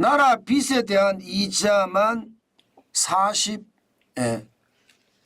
나라 빚에 대한 이자만 40, 예,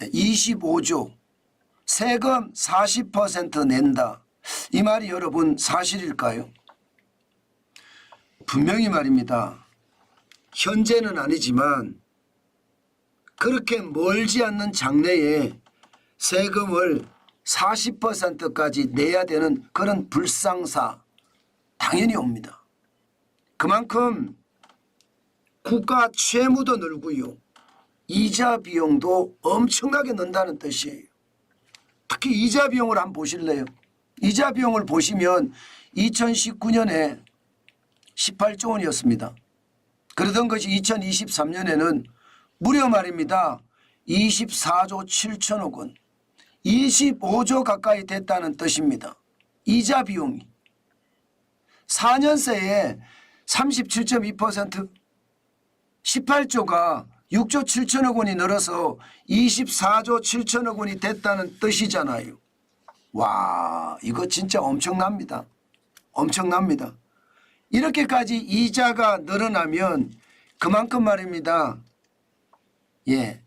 25조, 세금 40% 낸다. 이 말이 여러분 사실일까요? 분명히 말입니다. 현재는 아니지만 그렇게 멀지 않는 장래에 세금을 40%까지 내야 되는 그런 불상사 당연히 옵니다. 그만큼 국가 채무도 늘고요. 이자 비용도 엄청나게 는다는 뜻이에요. 특히 이자 비용을 한번 보실래요? 이자 비용을 보시면 2019년에 18조 원이었습니다. 그러던 것이 2023년에는 무려 말입니다. 24조 7천억 원. 25조 가까이 됐다는 뜻입니다. 이자 비용이. 4년 새에 37.2% 18조가 6조 7천억 원이 늘어서 24조 7천억 원이 됐다는 뜻이잖아요. 와, 이거 진짜 엄청납니다. 엄청납니다. 이렇게까지 이자가 늘어나면 그만큼 말입니다. 예.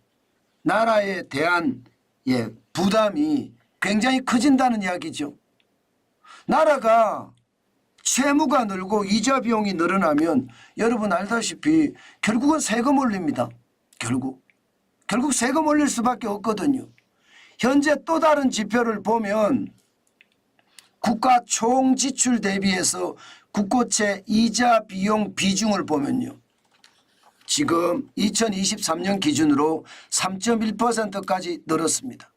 나라에 대한 예, 부담이 굉장히 커진다는 이야기죠. 나라가 채무가 늘고 이자 비용이 늘어나면 여러분 알다시피 결국은 세금 올립니다. 결국. 결국 세금 올릴 수밖에 없거든요. 현재 또 다른 지표를 보면 국가 총 지출 대비해서 국고채 이자 비용 비중을 보면요. 지금 2023년 기준으로 3.1%까지 늘었습니다.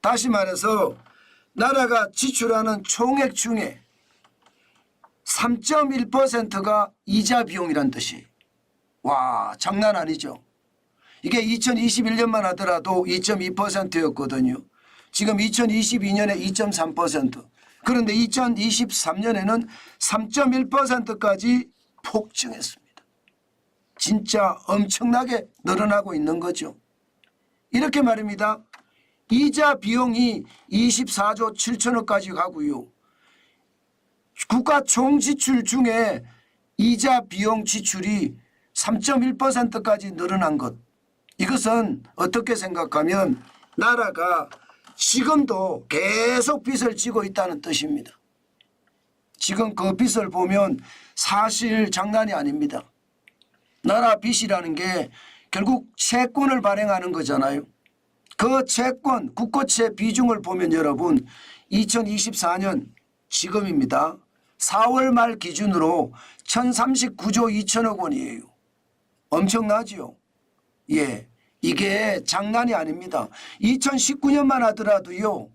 다시 말해서 나라가 지출하는 총액 중에 3.1%가 이자 비용이란 뜻이. 와, 장난 아니죠. 이게 2021년만 하더라도 2.2%였거든요. 지금 2022년에 2.3%. 그런데 2023년에는 3.1%까지 폭증했습니다. 진짜 엄청나게 늘어나고 있는 거죠. 이렇게 말입니다. 이자 비용이 24조 7천억까지 가고요. 국가 총 지출 중에 이자 비용 지출이 3.1%까지 늘어난 것. 이것은 어떻게 생각하면 나라가 지금도 계속 빚을 지고 있다는 뜻입니다. 지금 그 빚을 보면 사실 장난이 아닙니다. 나라 빚이라는 게 결국 채권을 발행하는 거잖아요. 그 채권, 국고채 비중을 보면 여러분 2024년 지금입니다. 4월 말 기준으로 1039조 2천억 원이에요. 엄청나지요? 예. 이게 장난이 아닙니다. 2019년만 하더라도요.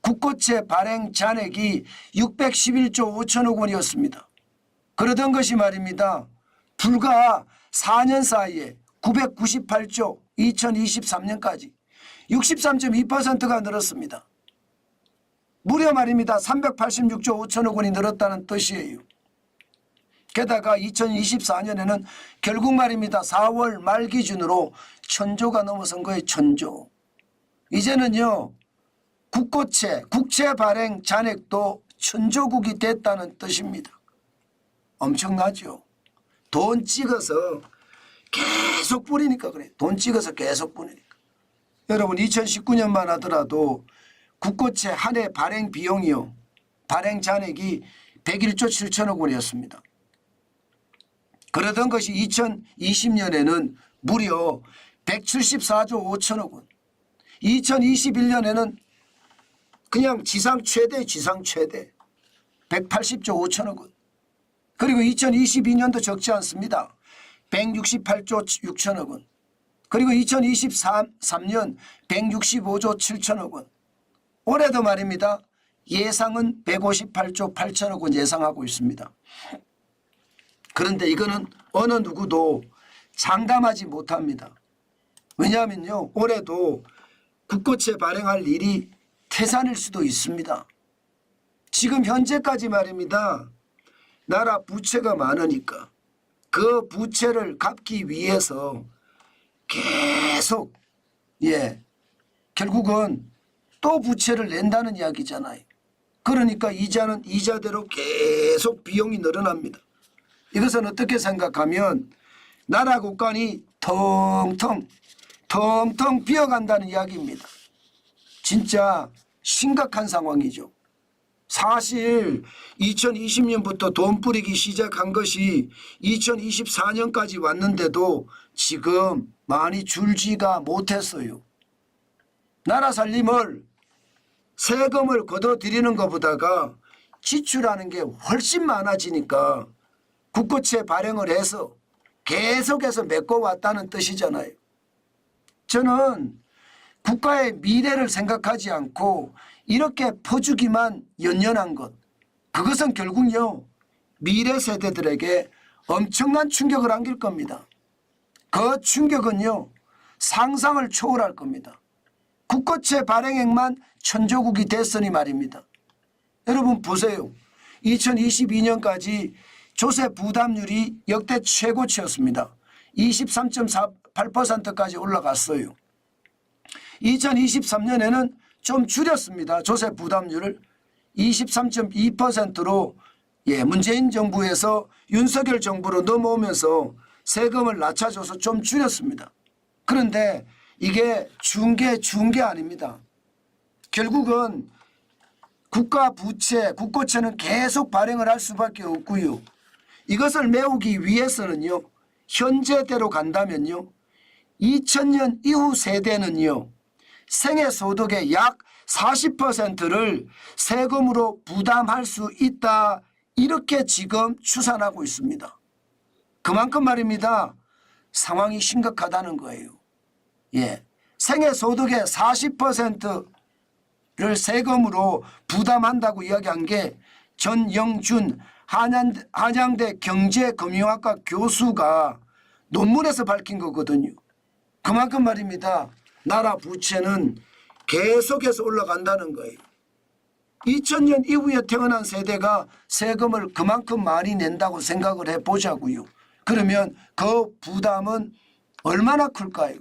국고채 발행 잔액이 611조 5천억 원이었습니다. 그러던 것이 말입니다. 불과 4년 사이에 998조 2023년까지 63.2%가 늘었습니다. 무려 말입니다. 386조 5천억 원이 늘었다는 뜻이에요. 게다가 2024년에는 결국 말입니다. 4월 말 기준으로 천조가 넘어선 거예요. 천조. 이제는요. 국고채, 국채 발행 잔액도 천조국이 됐다는 뜻입니다. 엄청나죠. 돈 찍어서 계속 뿌리니까 그래. 돈 찍어서 계속 뿌리니까. 여러분 2019년만 하더라도 국고채 한 해 발행 비용이요. 발행 잔액이 101조 7천억 원이었습니다. 그러던 것이 2020년에는 무려 174조 5천억 원. 2021년에는 그냥 지상 최대 지상 최대 180조 5천억 원. 그리고 2022년도 적지 않습니다. 168조 6천억 원. 그리고 2023년 165조 7천억 원. 올해도 말입니다. 예상은 158조 8천억 원 예상하고 있습니다. 그런데 이거는 어느 누구도 장담하지 못합니다. 왜냐하면요. 올해도 국고채 발행할 일이 태산일 수도 있습니다. 지금 현재까지 말입니다. 나라 부채가 많으니까 그 부채를 갚기 위해서 계속 예 결국은 또 부채를 낸다는 이야기잖아요. 그러니까 이자는 이자대로 계속 비용이 늘어납니다. 이것은 어떻게 생각하면 나라 국간이 텅텅 텅텅 비어간다는 이야기입니다. 진짜 심각한 상황이죠. 사실 2020년부터 돈 뿌리기 시작한 것이 2024년까지 왔는데도 지금 많이 줄지가 못했어요. 나라 살림을 세금을 걷어들이는 것보다가 지출하는 게 훨씬 많아지니까 국고채 발행을 해서 계속해서 메꿔왔다는 뜻이잖아요. 저는 국가의 미래를 생각하지 않고 이렇게 퍼주기만 연연한 것 그것은 결국요 미래 세대들에게 엄청난 충격을 안길 겁니다. 그 충격은요 상상을 초월할 겁니다. 국고채 발행액만 천조국이 됐으니 말입니다. 여러분 보세요. 2022년까지 조세 부담률이 역대 최고치였습니다. 23.48%까지 올라갔어요. 2023년에는 좀 줄였습니다. 조세 부담률을 23.2%로 예, 문재인 정부에서 윤석열 정부로 넘어오면서 세금을 낮춰줘서 좀 줄였습니다. 그런데 이게 중개 중개 아닙니다. 결국은 국가 부채, 국고채는 계속 발행을 할 수밖에 없고요. 이것을 메우기 위해서는요. 현재대로 간다면요. 2000년 이후 세대는요. 생애 소득의 약 40%를 세금으로 부담할 수 있다. 이렇게 지금 추산하고 있습니다. 그만큼 말입니다. 상황이 심각하다는 거예요. 예. 생애 소득의 40%를 세금으로 부담한다고 이야기한 게 전영준 한양, 한양대 경제금융학과 교수가 논문에서 밝힌 거거든요. 그만큼 말입니다. 나라 부채는 계속해서 올라간다는 거예요. 2000년 이후에 태어난 세대가 세금을 그만큼 많이 낸다고 생각을 해보자고요. 그러면 그 부담은 얼마나 클까요?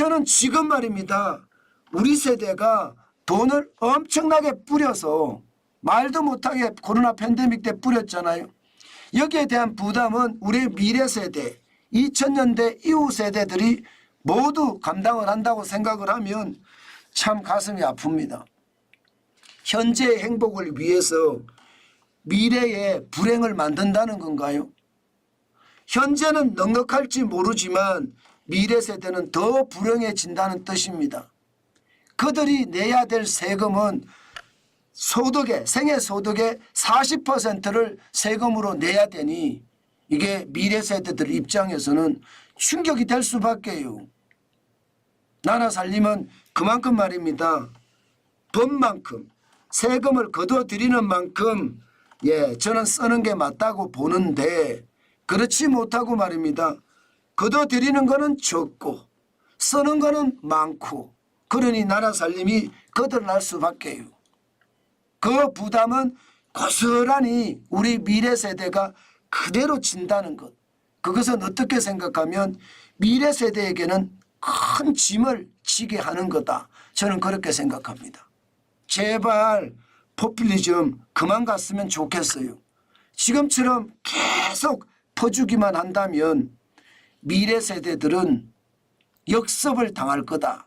저는 지금 말입니다. 우리 세대가 돈을 엄청나게 뿌려서 말도 못하게 코로나 팬데믹 때 뿌렸잖아요. 여기에 대한 부담은 우리 미래 세대, 2000년대 이후 세대들이 모두 감당을 한다고 생각을 하면 참 가슴이 아픕니다. 현재의 행복을 위해서 미래의 불행을 만든다는 건가요? 현재는 넉넉할지 모르지만 미래 세대는 더 불행해진다는 뜻입니다. 그들이 내야 될 세금은 소득의 생애 소득의 40%를 세금으로 내야 되니 이게 미래 세대들 입장에서는 충격이 될 수밖에요. 나라 살림은 그만큼 말입니다. 번만큼 세금을 거둬들이는 만큼 예 저는 쓰는 게 맞다고 보는데 그렇지 못하고 말입니다. 거둬들이는 거는 적고 쓰는 거는 많고 그러니 나라 살림이 거들날 수밖에요. 그 부담은 고스란히 우리 미래 세대가 그대로 진다는 것. 그것은 어떻게 생각하면 미래 세대에게는 큰 짐을 지게 하는 거다. 저는 그렇게 생각합니다. 제발 포퓰리즘 그만 갔으면 좋겠어요. 지금처럼 계속 퍼주기만 한다면 미래 세대들은 역습을 당할 거다.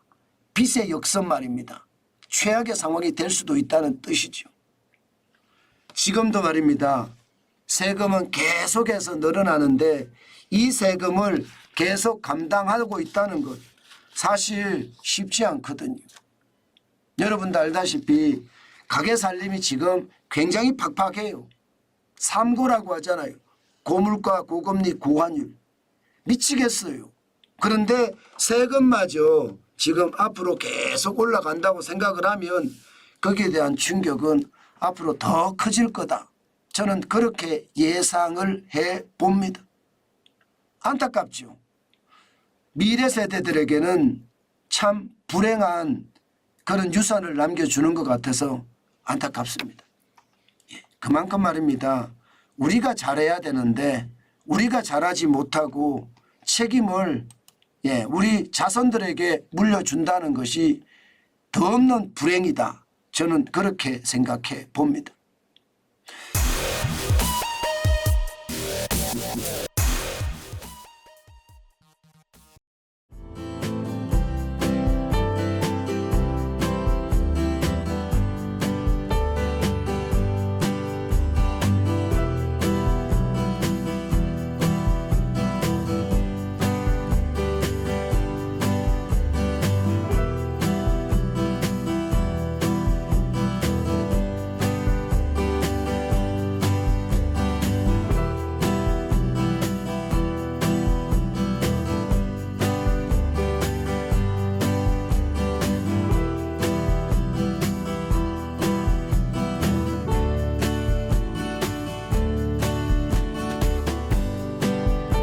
빚의 역습 말입니다. 최악의 상황이 될 수도 있다는 뜻이죠. 지금도 말입니다. 세금은 계속해서 늘어나는데 이 세금을 계속 감당하고 있다는 것 사실 쉽지 않거든요. 여러분도 알다시피 가게 살림이 지금 굉장히 팍팍해요. 삼고라고 하잖아요. 고물가, 고금리, 고환율. 미치겠어요. 그런데 세금마저 지금 앞으로 계속 올라간다고 생각을 하면 거기에 대한 충격은 앞으로 더 커질 거다. 저는 그렇게 예상을 해 봅니다. 안타깝죠. 미래 세대들에게는 참 불행한 그런 유산을 남겨주는 것 같아서 안타깝습니다. 예, 그만큼 말입니다. 우리가 잘해야 되는데 우리가 잘하지 못하고 책임을 예, 우리 자손들에게 물려준다는 것이 더 없는 불행이다. 저는 그렇게 생각해 봅니다.